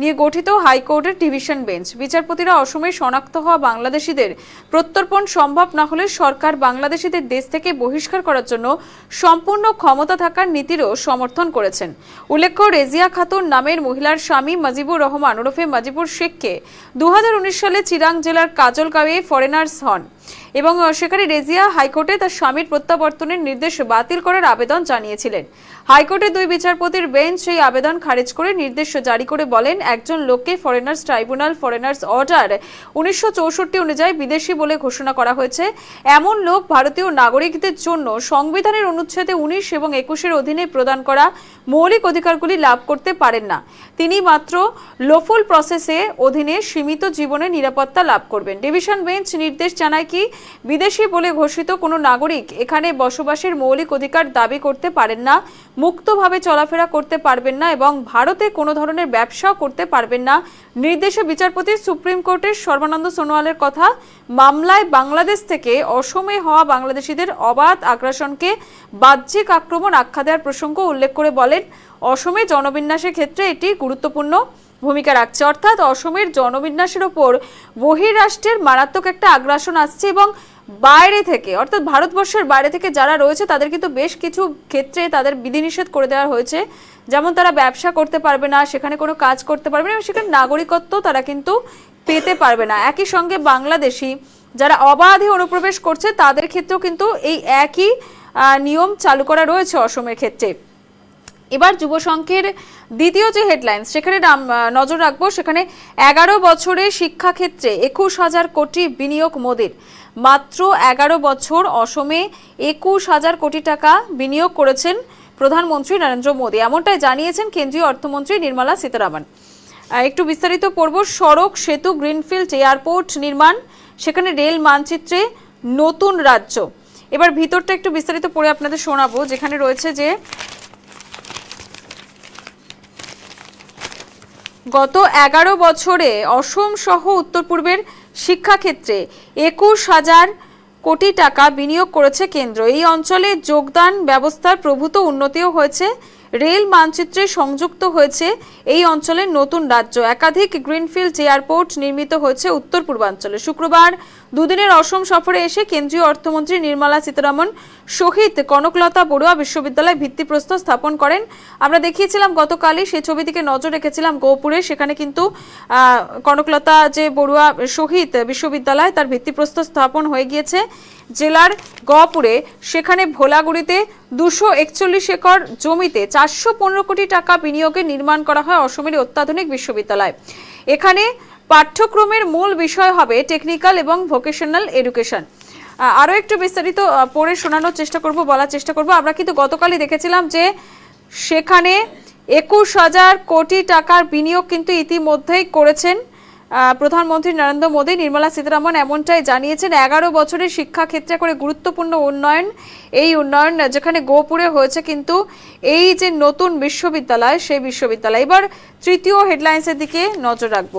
নিয়ে গঠিত হাইকোর্টের ডিভিশন বেঞ্চ। বিচারপতিরা অসমে শনাক্ত হওয়া বাংলাদেশিদের প্রত্যর্পণ সম্ভব না হলে সরকার বাংলাদেশিদের দেশ থেকে বহিষ্কার করার জন্য সম্পূর্ণ ক্ষমতা থাকার নীতিরও সমর্থন করেছেন। উল্লেখ্য, রেজিয়া খাতুন নামের মহিলার স্বামী মাজিবুর রহমান ওরফে মাজিবুর শেখকে দু হাজার উনিশ সালে চিরাং জেলার কাজলগাঁওয়ে ফরেনার্স হন। এবং সেখানে রেজিয়া হাইকোর্টে তার স্বামীর প্রত্যাবর্তনের নির্দেশ বাতিল করার আবেদন জানিয়েছিলেন। হাইকোর্টের দুই বিচারপতির বেঞ্চ সেই আবেদন খারিজ করে নির্দেশ জারি করে বলেন, একজন লোককে ফরেনার্স ট্রাইব্যুনাল ফরেনার্স অর্ডার উনিশশো চৌষট্টি অনুযায়ী বিদেশি বলে ঘোষণা করা হয়েছে। এমন লোক ভারতীয় নাগরিকদের জন্য সংবিধানের অনুচ্ছেদে উনিশ এবং একুশের অধীনে প্রদান করা মৌলিক অধিকারগুলি লাভ করতে পারেন না। তিনি মাত্র লোফুল প্রসেসে অধীনে সীমিত জীবনে নিরাপত্তা লাভ করবেন। ডিভিশন বেঞ্চ নির্দেশ জানায় কি বিদেশি বলে ঘোষিত কোনো নাগরিক এখানে বসবাসের মৌলিক অধিকার দাবি করতে পারেন না, মুক্তভাবে চলাফেরা করতে পারবেন না এবং ভারতে কোনো ধরনের ব্যবসাও করতে পারবেন না। নির্দেশে বিচারপতি সুপ্রিম কোর্টের সর্বানন্দ সোনোয়ালের কথা, মামলায় বাংলাদেশ থেকে অসমে হওয়া বাংলাদেশিদের অবাধ আগ্রাসনকে বাহ্যিক আক্রমণ আখ্যা দেওয়ার প্রসঙ্গ উল্লেখ করে বলেন, অসমে জনবিন্যাসের ক্ষেত্রে এটি গুরুত্বপূর্ণ। ভূমিকা রাখছে। অর্থাৎ অসমের জনবিন্যাসের ওপর বহিরাষ্ট্রের মারাত্মক একটা আগ্রাসন আসছে এবং বাইরে থেকে, অর্থাৎ ভারতবর্ষের বাইরে থেকে যারা রয়েছে, তাদের কিন্তু বেশ কিছু ক্ষেত্রে তাদের বিধিনিষেধ করে দেওয়া হয়েছে। যেমন তারা ব্যবসা করতে পারবে না, সেখানে কোনো কাজ করতে পারবে না এবং সেখানে নাগরিকত্ব তারা কিন্তু পেতে পারবে না। একই সঙ্গে বাংলাদেশি যারা অবাধে অনুপ্রবেশ করছে, তাদের ক্ষেত্রেও কিন্তু এই একই নিয়ম চালু করা রয়েছে অসমের ক্ষেত্রে। এবার যুব সংঘের দ্বিতীয় যে হেডলাইন সেখানে নজর রাখব। সেখানে এগারো বছরে শিক্ষাক্ষেত্রে একুশ হাজার কোটি বিনিয়োগ মোদির। মাত্র এগারো বছর অসমে একুশ হাজার কোটি টাকা বিনিয়োগ করেছেন প্রধানমন্ত্রী নরেন্দ্র মোদী। এমনটাই জানিয়েছেন কেন্দ্রীয় অর্থমন্ত্রী নির্মলা সীতারামন। একটু বিস্তারিত পড়ব। সড়ক সেতু গ্রিনফিল্ড এয়ারপোর্ট নির্মাণ, সেখানে রেল মানচিত্রে নতুন রাজ্য। এবার ভিতরটা একটু বিস্তারিত পড়ে আপনাদের শোনাবো, যেখানে রয়েছে যে গত এগারো বছরে অসম সহ উত্তর পূর্বের শিক্ষাক্ষেত্রে একুশ হাজার কোটি টাকা বিনিয়োগ করেছে কেন্দ্র। এই অঞ্চলে যোগদান ব্যবস্থার প্রভূত উন্নতিও হয়েছে। রেল মানচিত্রে সংযুক্ত হয়েছে এই অঞ্চলের নতুন রাজ্য। একাধিক গ্রিনফিল্ড এয়ারপোর্ট নির্মিত হয়েছে উত্তর পূর্বাঞ্চলে। শুক্রবার দুদিনের অসম সফরে এসে কেন্দ্রীয় অর্থমন্ত্রী নির্মলা সীতারামন শহীদ কনকলতা বড়ুয়া বিশ্ববিদ্যালয় ভিত্তিপ্রস্তর স্থাপন করেন। আমরা দেখিয়েছিলাম গতকালই সেই ছবি দিকে নজর রেখেছিলাম গোপুরে। সেখানে কিন্তু কনকলতা যে বড়ুয়া শহীদ বিশ্ববিদ্যালয় তার ভিত্তিপ্রস্তর স্থাপন হয়ে গিয়েছে জেলার গহপুরে। সেখানে ভোলাগুড়িতে দুশো একচল্লিশ একর জমিতে চারশো পনেরো কোটি টাকা বিনিয়োগে নির্মাণ করা হয় অসমের অত্যাধুনিক বিশ্ববিদ্যালয়। এখানে পাঠ্যক্রমের মূল বিষয় হবে টেকনিক্যাল এবং ভোকেশনাল এডুকেশন আরও একটু বিস্তারিত পড়ে শোনানোর চেষ্টা করব, বলার চেষ্টা করব। আমরা কিন্তু গতকালই দেখেছিলাম যে সেখানে একুশ হাজার কোটি টাকার বিনিয়োগ কিন্তু ইতিমধ্যেই করেছেন প্রধানমন্ত্রী নরেন্দ্র মোদী। নির্মলা সীতারামন এমনটাই জানিয়েছেন, এগারো বছরের শিক্ষাক্ষেত্রে করে গুরুত্বপূর্ণ উন্নয়ন, এই উন্নয়ন যেখানে গোপুরে হয়েছে কিন্তু এই যে নতুন বিশ্ববিদ্যালয়, সেই বিশ্ববিদ্যালয়। এবার তৃতীয় হেডলাইন্সের দিকে নজর রাখব।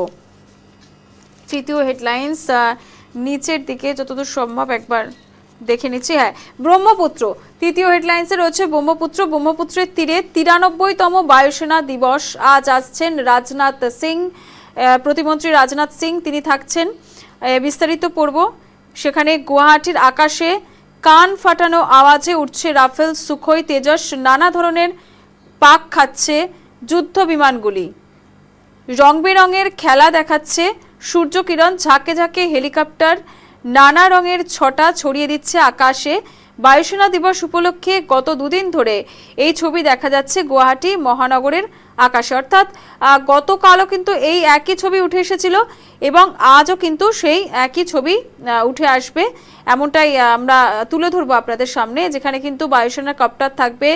তৃতীয় হেডলাইন্স নিচের দিকে যতদূর সম্ভব একবার দেখে নিচ্ছি। হ্যাঁ ব্রহ্মপুত্র, তৃতীয় হেডলাইন্সে রয়েছে ব্রহ্মপুত্র। ব্রহ্মপুত্রের তীরে তিরানব্বইতম বায়ুসেনা দিবস আজ আসছেন রাজনাথ সিং। প্রতিমন্ত্রী রাজনাথ সিং, তিনি থাকছেন। বিস্তারিত পড়ব। সেখানে গুয়াহাটির আকাশে কান ফাটানো আওয়াজে উঠছে রাফেল, সুখোই, তেজস, নানা ধরনের পাক খাচ্ছে যুদ্ধ বিমানগুলি রং বেরঙের খেলা দেখাচ্ছে সূর্যকিরণ ঝাঁকে ঝাঁকে হেলিকপ্টার নানা রঙের ছটা ছড়িয়ে দিচ্ছে আকাশে। বায়ুসেনা দিবস উপলক্ষে গত দুদিন ধরে এই ছবি দেখা যাচ্ছে গুয়াহাটি মহানগরের আকাশে। অর্থাৎ গতকালও কিন্তু এই একই ছবি উঠে এসেছিল এবং আজও কিন্তু সেই একই ছবি উঠে আসবে। এমনটাই আমরা তুলে ধরবো আপনাদের সামনে, যেখানে কিন্তু বায়ুসেনার কপ্টার থাকবে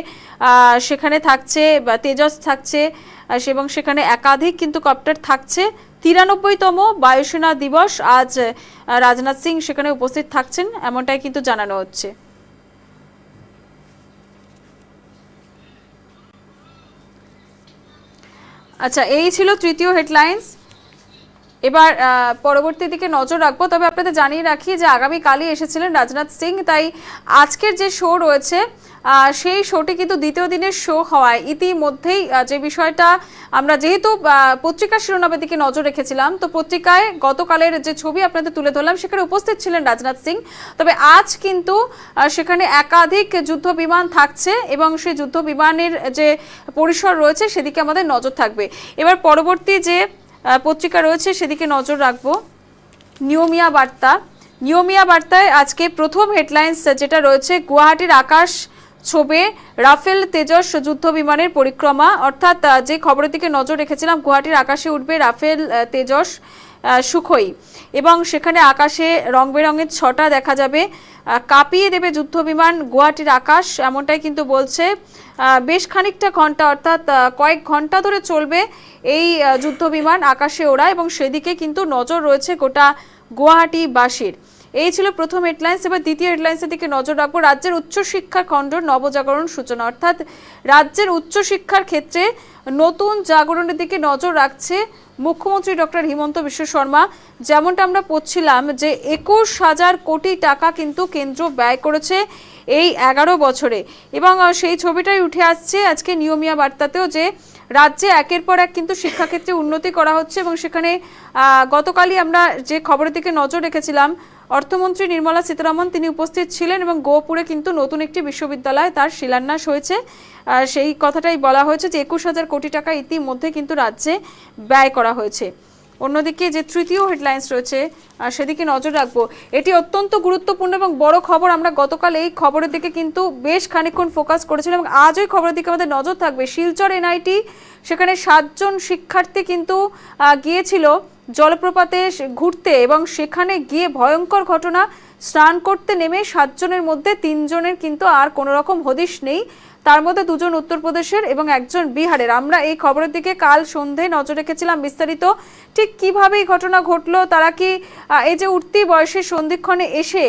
সেখানে থাকছে তেজস থাকছে এবং সেখানে একাধিক কিন্তু কপ্টার থাকছে। তিরানব্বইতম বায়ুসেনা দিবস আজ রাজনাথ সিং সেখানে উপস্থিত থাকছেন, এমনটাই কিন্তু জানানো হচ্ছে। আচ্ছা এই ছিল তৃতীয় হেডলাইন্স। এবার পরবর্তী দিকে নজর রাখব। তবে আপনাদের জানিয়ে রাখি যে আগামীকালই এসেছিলেন রাজনাথ সিং। তাই আজকের যে শো রয়েছে সেই শোটি কিন্তু দ্বিতীয় দিনের শো হওয়ায় ইতিমধ্যেই যে বিষয়টা আমরা যেহেতু আহ, পত্রিকার শিরোনামের দিকে নজর রেখেছিলাম তো পত্রিকায় গতকালের যে ছবি আপনাদের তুলে ধরলাম সেখানে উপস্থিত ছিলেন রাজনাথ সিং। তবে আজ কিন্তু সেখানে একাধিক যুদ্ধ বিমান থাকছে এবং সেই যুদ্ধ বিমানের যে পরিসর রয়েছে সেদিকে আমাদের নজর থাকবে। এবার পরবর্তী যে পত্রিকা রয়েছে, সেদিকে নজর রাখব। নিয়মিয়া বার্তা। নিয়মিয়া বার্তায় আজকে প্রথম হেডলাইন্স যেটা রয়েছে, গুয়াহাটির আকাশ ছবে, রাফেল তেজস যুদ্ধ বিমানের পরিক্রমা। অর্থাৎ যে খবরের দিকে নজর রেখেছিলাম, গুয়াহাটির আকাশে উঠবে রাফেল তেজস। সুখই। এবং সেখানে আকাশে রং বেরঙের ছটা দেখা যাবে। কাঁপিয়ে দেবে যুদ্ধ বিমান গুয়াহাটির আকাশ, এমনটাই কিন্তু বলছে। বেশ খানিকটা ঘণ্টা, অর্থাৎ কয়েক ঘণ্টা ধরে চলবে এই যুদ্ধবিমান যুদ্ধ বিমান আকাশে ওড়া এবং সেদিকে কিন্তু নজর রয়েছে গোটা গুয়াহাটিবাসীর। এই ছিল প্রথম হেডলাইন্স এবার দ্বিতীয় হেডলাইন্সের দিকে নজর রাখব। রাজ্যের উচ্চশিক্ষা খণ্ডর নবজাগরণ সূচনা। অর্থাৎ রাজ্যের উচ্চশিক্ষার ক্ষেত্রে নতুন জাগরণের দিকে নজর রাখছে মুখ্যমন্ত্রী ডক্টর হিমন্ত বিশ্ব শর্মা। যেমনটা আমরা পড়ছিলাম যে একুশ হাজার কোটি টাকা কিন্তু কেন্দ্র ব্যয় করেছে এই এগারো বছরে। এবং সেই ছবিটাই উঠে আসছে আজকে নিয়মিয়া বার্তাতেও যে রাজ্যে একের পর এক কিন্তু শিক্ষাক্ষেত্রে উন্নতি করা হচ্ছে এবং সেখানে গতকালই আমরা যে খবরের দিকে নজর রেখেছিলাম, অর্থমন্ত্রী নির্মলা সীতারামন তিনি উপস্থিত ছিলেন এবং গোপুরে কিন্তু নতুন একটি বিশ্ববিদ্যালয় তার শিলান্যাস হয়েছে। সেই কথাটাই বলা হয়েছে যে একুশ হাজার কোটি টাকা ইতিমধ্যে কিন্তু রাজ্যে ব্যয় করা হয়েছে। অন্যদিকে যে তৃতীয় হেডলাইন্স রয়েছে সেদিকে নজর রাখব। এটি অত্যন্ত গুরুত্বপূর্ণ এবং বড় খবর। আমরা গতকাল এই খবরের দিকে কিন্তু বেশ খানিকক্ষণ ফোকাস করেছিলাম এবং আজ ওই খবরের দিকে আমাদের নজর থাকবে। শিলচর এনআইটি সেখানে সাতজন শিক্ষার্থী কিন্তু গিয়েছিল জলপ্রপাতে ঘুরতে এবং সেখানে গিয়ে ভয়ঙ্কর ঘটনা, স্নান করতে নেমে সাতজনের মধ্যে তিনজনের কিন্তু আর কোনো রকম হদিশ নেই। তার মধ্যে দুজন উত্তরপ্রদেশের এবং একজন বিহারের। আমরা এই খবরের দিকে কাল সন্ধে নজর রেখেছিলাম বিস্তারিত। ঠিক কীভাবে এই ঘটনা ঘটলো? তারা কি এই যে উঠতি বয়সের সন্ধিক্ষণে এসে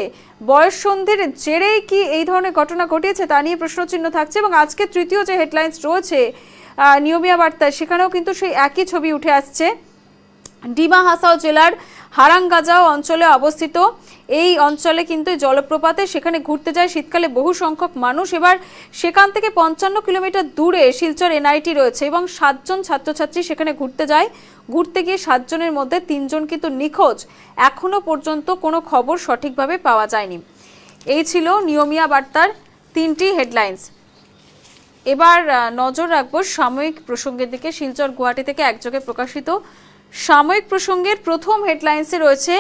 বয়স সন্ধির জেরেই কি এই ধরনের ঘটনা ঘটিয়েছে তা নিয়ে প্রশ্নচিহ্ন থাকছে এবং আজকে তৃতীয় যে হেডলাইন্স রয়েছে নিয়মিয়া বার্তায় সেখানেও কিন্তু সেই একই ছবি উঠে আসছে। ডিমা হাসাও জেলার হারাঙ্গাজাও অঞ্চলে অবস্থিত। এই অঞ্চলে কিন্তু জলপ্রপাতে সেখানে ঘুরতে যায় শীতকালে বহু সংখ্যক মানুষ। এবার সেখান থেকে পঞ্চান্ন কিলোমিটার দূরে শিলচর এনআইটি রয়েছে এবং সাতজন ছাত্রছাত্রী সেখানে ঘুরতে যায়। ঘুরতে গিয়ে সাতজনের মধ্যে তিনজন কিন্তু নিখোঁজ। এখনও পর্যন্ত কোনো খবর সঠিকভাবে পাওয়া যায়নি। এই ছিল নিয়মিয়া বার্তার তিনটি হেডলাইন্স। এবার নজর রাখব সাময়িক প্রসঙ্গের দিকে। শিলচর গুয়াহাটি থেকে একযোগে প্রকাশিত সাময়িক প্রসঙ্গের প্রথম হেডলাইন্সে রয়েছে,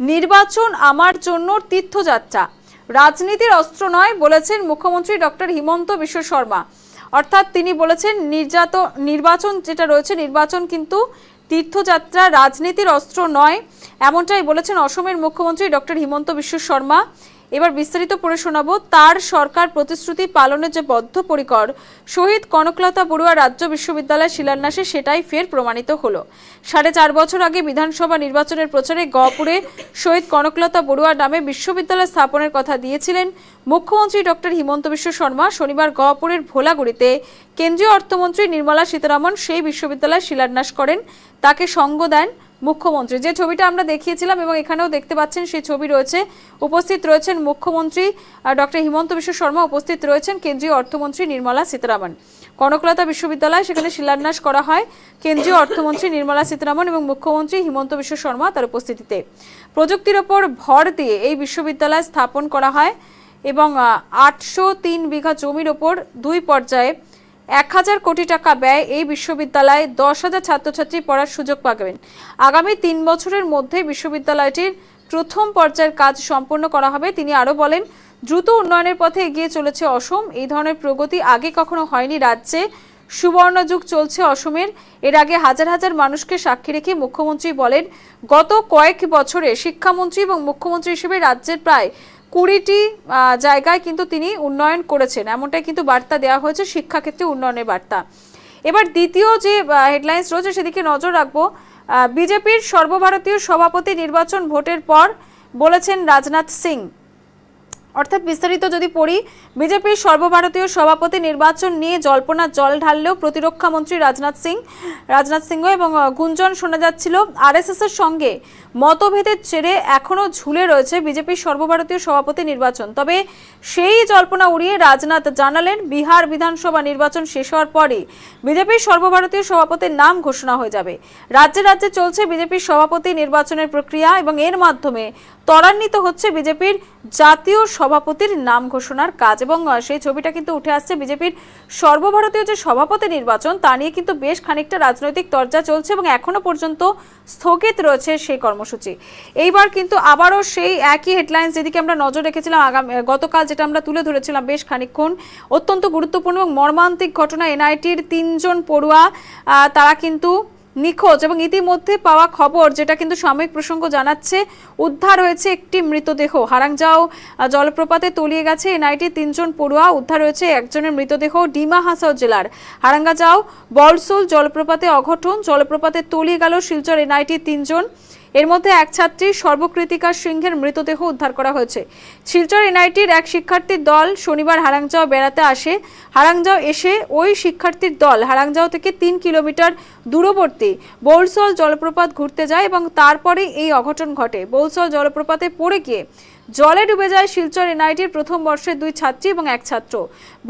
নির্বাচন আমার জন্য তীর্থযাত্রা। রাজনীতির অস্ত্র নয় বলেছেন মুখ্যমন্ত্রী ডক্টর হিমন্ত বিশ্ব শর্মা। অর্থাৎ তিনি বলেছেন, নির্যাত, নির্বাচন যেটা রয়েছে, নির্বাচন কিন্তু তীর্থযাত্রা রাজনীতির অস্ত্র নয়। এমনটাই বলেছেন অসমের মুখ্যমন্ত্রী ডক্টর হিমন্ত বিশ্ব শর্মা। এবার বিস্তারিত পড়ে শোনাবো, তার সরকার প্রতিশ্রুতি পালনে যে বদ্ধপরিকর, শহীদ কনকলতা বড়ুয়া রাজ্য বিশ্ববিদ্যালয় শিলান্যাসে সেটাই ফের প্রমাণিত হলো। সাড়ে চার বছর আগে বিধানসভা নির্বাচনের প্রচারে গহপুরে শহীদ কনকলতা বড়ুয়া নামে বিশ্ববিদ্যালয় স্থাপনের কথা দিয়েছিলেন মুখ্যমন্ত্রী ডক্টর হিমন্ত বিশ্ব শর্মা। শনিবার গহপুরের ভোলাগুড়িতে কেন্দ্রীয় অর্থমন্ত্রী নির্মলা সীতারামন সেই বিশ্ববিদ্যালয় শিলান্যাস করেন। তাকে সঙ্গ দেন মুখ্যমন্ত্রী। যে ছবিটা আমরা দেখিয়েছিলাম এবং এখানেও দেখতে পাচ্ছেন সেই ছবি রয়েছে। উপস্থিত রয়েছেন মুখ্যমন্ত্রী ডক্টর হিমন্ত বিশ্ব শর্মা উপস্থিত রয়েছেন কেন্দ্রীয় অর্থমন্ত্রী নির্মলা সীতারামন। কনকলতা বিশ্ববিদ্যালয়, সেখানে শিলান্যাস করা হয় কেন্দ্রীয় অর্থমন্ত্রী নির্মলা সীতারামন এবং মুখ্যমন্ত্রী হিমন্ত বিশ্ব শর্মা তার উপস্থিতিতে। প্রযুক্তির ওপর ভর দিয়ে এই বিশ্ববিদ্যালয় স্থাপন করা হয় এবং আটশো তিন বিঘা জমির ওপর দুই পর্যায়ে এক হাজার কোটি টাকা ব্যয় এই বিশ্ববিদ্যালয়ে দশ হাজার ছাত্রছাত্রী পড়ার সুযোগ পাবেন। আগামী তিন বছরের মধ্যে বিশ্ববিদ্যালয়টির প্রথম পর্যায়ের কাজ সম্পন্ন করা হবে। তিনি আরও বলেন, দ্রুত উন্নয়নের পথে এগিয়ে চলেছে অসম। এই ধরনের প্রগতি আগে কখনো হয়নি রাজ্যে। সুবর্ণযুগ চলছে অসমের। এর আগে হাজার হাজার মানুষকে সাক্ষী রেখে মুখ্যমন্ত্রী বলেন, গত কয়েক বছরে শিক্ষামন্ত্রী এবং মুখ্যমন্ত্রী হিসেবে রাজ্যের প্রায় কুড়িটি জায়গায় কিন্তু তিনি উন্নয়ন করেছেন। এমনটাই কিন্তু বার্তা দেওয়া হয়েছে শিক্ষাক্ষেত্রে উন্নয়নের বার্তা। এবার দ্বিতীয় যে হেডলাইন্স রয়েছে সেদিকে নজর রাখব। বিজেপির সর্বভারতীয় সভাপতি নির্বাচন ভোটের পর বলেছেন রাজনাথ সিং। অর্থাৎ বিস্তারিত যদি পড়ি, বিজেপির সর্বভারতীয় সভাপতি নির্বাচন নিয়ে জল্পনা জল ঢাললেও প্রতিরক্ষা মন্ত্রী রাজনাথ সিং, রাজনাথ সিংহ এবং গুঞ্জন শোনা যাচ্ছিল। আরএসএস এর সঙ্গে মতভেদের জেরে এখনও ঝুলে রয়েছে বিজেপির সর্বভারতীয় সভাপতি নির্বাচন। তবে সেই জল্পনা উড়িয়ে রাজনাথ জানালেন, বিহার বিধানসভা নির্বাচন শেষ হওয়ার পরই বিজেপির সর্বভারতীয় সভাপতির নাম ঘোষণা হয়ে যাবে। রাজ্যে রাজ্যে চলছে বিজেপির সভাপতি নির্বাচনের প্রক্রিয়া এবং এর মাধ্যমে ত্বরান্বিত হচ্ছে বিজেপির জাতীয় সভাপতির নাম ঘোষণার কাজ এবং সেই ছবিটা কিন্তু উঠে আসছে বিজেপির সর্বভারতীয় যে সভাপতি নির্বাচন, তা নিয়ে কিন্তু বেশ খানিকটা রাজনৈতিক চর্চা চলছে এবং এখনও পর্যন্ত স্থগিত রয়েছে সেই কর্মসূচি। এইবার কিন্তু আবারও সেই একই হেডলাইন্স যেদিকে আমরা নজর রেখেছিলাম আগাম গতকাল যেটা আমরা তুলে ধরেছিলাম বেশ খানিকক্ষণ, অত্যন্ত গুরুত্বপূর্ণ এবং মর্মান্তিক ঘটনা, এনআইটির তিনজন পড়ুয়া তারা কিন্তু নিখোঁজ এবং ইতিমধ্যে পাওয়া খবর যেটা কিন্তু সাময়িক প্রসঙ্গ জানাচ্ছে, উদ্ধার হয়েছে একটি মৃতদেহ। হারাংজাও জলপ্রপাতে তলিয়ে গেছে, এনআইটি তিনজন পড়ুয়া উদ্ধার হয়েছে, একজনের মৃতদেহ ডিমা হাসাও জেলার। হারাঙ্গাজাও বলসোল জলপ্রপাতে অঘটন, জলপ্রপাতে তলিয়ে গেল শিলচর এনআইটি তিনজন। এর মধ্যে এক ছাত্রী সর্বকৃতিকা সিংহের মৃতদেহ উদ্ধার করা হয়েছে। শিলচর এনআইটির এক শিক্ষার্থীর দল শনিবার হারাংজাও বেড়াতে আসে। হারাংজাও এসে ওই শিক্ষার্থীর দল হারাংজাও থেকে তিন কিলোমিটার দূরবর্তী বৌলসল জলপ্রপাত ঘুরতে যায় এবং তারপরে এই অঘটন ঘটে। বৌলসল জলপ্রপাতে পড়ে গিয়ে জলে ডুবে যায় শিলচর এনআইটির প্রথম বর্ষের দুই ছাত্রী এবং এক ছাত্র।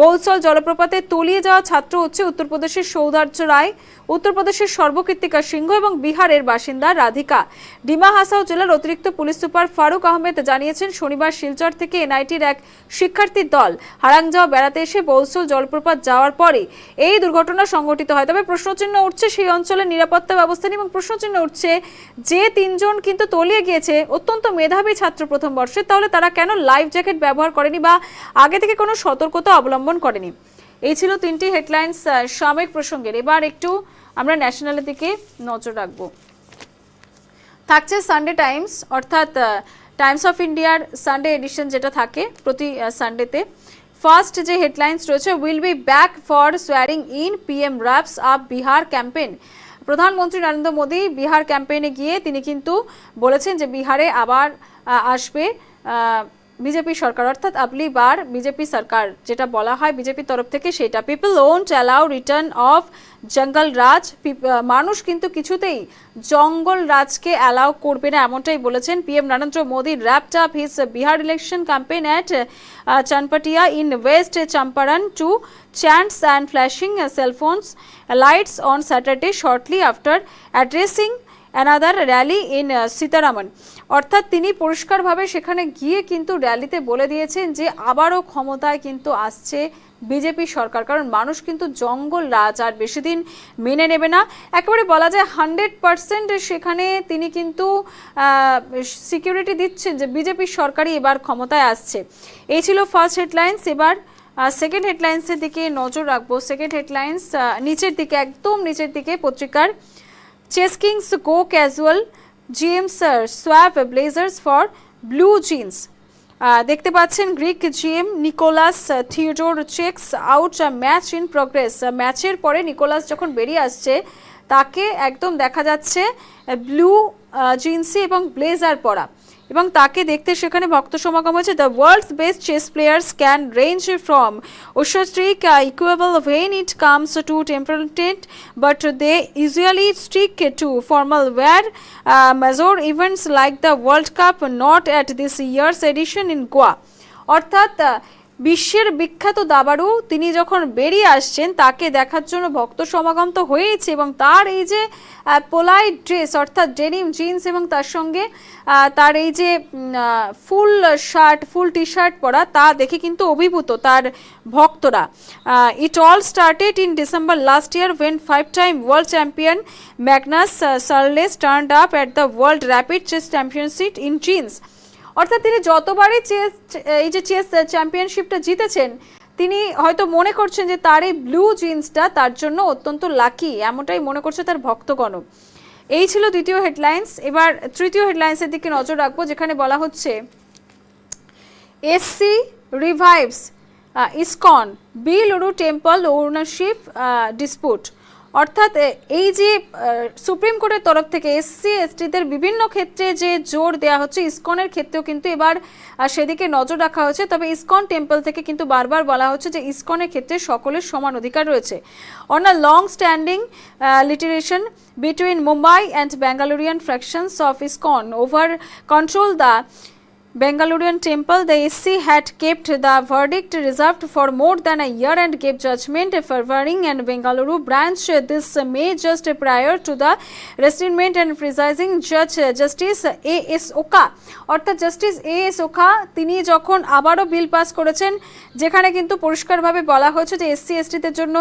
বৌলসল জলপ্রপাতে তলিয়ে যাওয়া ছাত্র হচ্ছে উত্তরপ্রদেশের সৌধার্য রায়, উত্তরপ্রদেশের সর্বকীর্তিকা সিংহ এবং বিহারের বাসিন্দা রাধিকা। ডিমা হাসাও জেলার অতিরিক্ত পুলিশ সুপার ফারুক আহমেদ জানিয়েছেন, শনিবার শিলচর থেকে এনআইটির এক শিক্ষার্থীর দল হারাংজাও বেড়াতে এসে বৌলসল জলপ্রপাত যাওয়ার পরে এই দুর্ঘটনা সংঘটিত হয়। তবে প্রশ্নচিহ্ন উঠছে, সেই অঞ্চলের নিরাপত্তা ব্যবস্থা নিয়ে এবং প্রশ্নচিহ্ন উঠছে যে তিনজন কিন্তু তলিয়ে গিয়েছে, অত্যন্ত মেধাবী ছাত্র প্রথম বর্ষে তাহলে তারা কেন লাইফ জ্যাকেট ব্যবহার করেনি বা আগে থেকে কোনো সতর্কতা অবলম্বন করেনি? এই ছিল তিনটি হেডলাইন্স সাময়িক প্রসঙ্গের। এবার একটু আমরা ন্যাশনালের দিকে নজর রাখব। থাকছে সানডে টাইমস অর্থাৎ টাইমস অফ ইন্ডিয়ার সানডে এডিশন যেটা থাকে প্রতি সানডেতে ফার্স্ট যে হেডলাইন্স রয়েছে will be back for soaring in PM wraps up Bihar campaign প্রধানমন্ত্রী নরেন্দ্র মোদী বিহার ক্যাম্পেইনে গিয়ে তিনি কিন্তু বলেছেন যে বিহারে আবার আসবে। বিজেপি সরকার, অর্থাৎ আপলি বার বিজেপি সরকার যেটা বলা হয় বিজেপির তরফ থেকে সেটা। People won't allow return of jungle raj মানুষ কিন্তু কিছুতেই জঙ্গল রাজকে অ্যালাউ করবে না এমনটাই বলেছেন PM Narendra Modi. Wrapped up his Bihar election campaign at Chanpatia in West Champaran to chants and flashing cellphones lights on Saturday shortly after addressing another rally in Sitaraman অর্থাৎ তিনি পরিষ্কারভাবে সেখানে গিয়ে কিন্তু র্যালিতে বলে দিয়েছেন যে আবারও ক্ষমতায় কিন্তু আসছে বিজেপি সরকার। কারণ মানুষ কিন্তু জঙ্গল রাজ আর বেশি দিন মেনে নেবে না। একেবারে বলা যায় হান্ড্রেড পার্সেন্ট সেখানে তিনি কিন্তু সিকিউরিটি দিচ্ছেন যে বিজেপি সরকারই এবার ক্ষমতায় আসছে। এই ছিল ফার্স্ট হেডলাইন্স এবার সেকেন্ড হেডলাইন্সের দিকে নজর রাখব। সেকেন্ড হেডলাইন্স নিচের দিকে, একদম নিচের দিকে পত্রিকার। Chess kings go casual GMs swap blazers for blue jeans দেখতে পাচ্ছেন Greek GM Nikolas Theodorou checks out match in progress ম্যাচের পরে নিকোলাস যখন বেরিয়ে আসছে, তাকে একদম দেখা যাচ্ছে ব্লু জিন্সি এবং ব্লেজার পরা। এবং তাকে দেখতে সেখানে ভক্ত সমাগম হয়েছে। The world's best chess players can range from ওশাস্ট্রিক equable when it comes to temperament but they usually stick to formal wear major events like the World Cup not at this year's edition in Goa অর্থাৎ আহ, বিশ্বের বিখ্যাত দাবাড়ু, তিনি যখন বেরিয়ে আসছেন, তাকে দেখার জন্য ভক্ত সমাগম তো হয়েইছে এবং তার এই যে পোলাইট ড্রেস, অর্থাৎ ডেনিম জিন্স এবং তার সঙ্গে তার এই যে ফুল শার্ট, ফুল টি শার্ট পরা, তা দেখে কিন্তু অভিভূত তার ভক্তরা। It all started in December last year when five time world champion Magnus Carlsen turned up at the world rapid chess championship in jeans অর্থাৎ তিনি যতবারই চেস, এই যে চেস চ্যাম্পিয়নশিপটা জিতেছেন, তিনি হয়তো মনে করছেন যে তার এই ব্লু জিন্সটা তার জন্য অত্যন্ত লাকি, এমনটাই মনে করছে তার ভক্তগণ এই ছিল দ্বিতীয় হেডলাইন্স। এবার তৃতীয় হেডলাইন্সের দিকে নজর রাখব, যেখানে বলা হচ্ছে, এসসি রিভাইভস ইসকন বিল উরু টেম্পল ওনারশিপ ডিসপুট। অর্থাৎ এই যে সুপ্রিম কোর্টের তরফ থেকে এসসি, এসটিদের বিভিন্ন ক্ষেত্রে যে জোর দেওয়া হচ্ছে, ইসকনের ক্ষেত্রেও কিন্তু এবার সেদিকে নজর রাখা হয়েছে। তবে ইসকন টেম্পল থেকে কিন্তু বারবার বলা হচ্ছে যে ইসকনের ক্ষেত্রে সকলের সমান অধিকার রয়েছে। On a long standing litigation between Mumbai and Bangalorean fractions of ISKCON over control the Bengalurian temple, the SC had kept the verdict reserved for more than a year and gave judgment favoring and Bengaluru branch this May just prior to the restatement and presiding judge Justice A. S. Oka অর্থাৎ justice A S Oka তিনি যখন আবারও bill pass করেছেন যেখানে কিন্তু পরিষ্কারভাবে বলা হয়েছে যে এসসি এসটিদের জন্য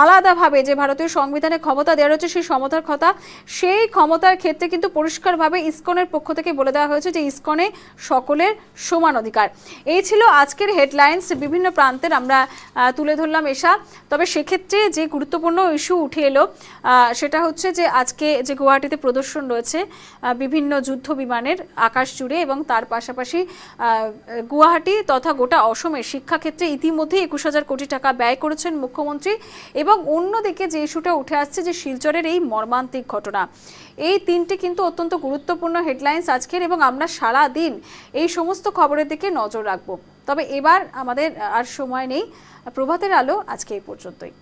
আলাদাভাবে যে ভারতীয় সংবিধানে ক্ষমতা দেওয়া রয়েছে সেই ক্ষমতার কথা সেই ক্ষমতার ক্ষেত্রে কিন্তু পরিষ্কারভাবে ইসকনের পক্ষ থেকে বলে দেওয়া হয়েছে যে ইসকনে সকলের সমান অধিকার। এই ছিল আজকের হেডলাইন্স। বিভিন্ন প্রান্তের আমরা তুলে ধরলাম এসা। তবে সেক্ষেত্রে যে গুরুত্বপূর্ণ ইস্যু উঠে এলো সেটা হচ্ছে যে আজকে যে গুয়াহাটিতে প্রদর্শন রয়েছে বিভিন্ন যুদ্ধ বিমানের আকাশ জুড়ে এবং তার পাশাপাশি গুয়াহাটি তথা গোটা অসমের শিক্ষাক্ষেত্রে ইতিমধ্যে একুশ হাজার কোটি টাকা ব্যয় করেছেন মুখ্যমন্ত্রী এবং অন্যদিকে যে ইস্যুটা উঠে আসছে যে শিলচরের এই মর্মান্তিক ঘটনা। এই তিনটি কিন্তু অত্যন্ত গুরুত্বপূর্ণ হেডলাইন্স আজকের এবং আমরা সারা দিন এই সমস্ত খবরের দিকে নজর রাখব। তবে এবার আমাদের আর সময় নেই। প্রভাতের আলো আজকে এই পর্যন্তই।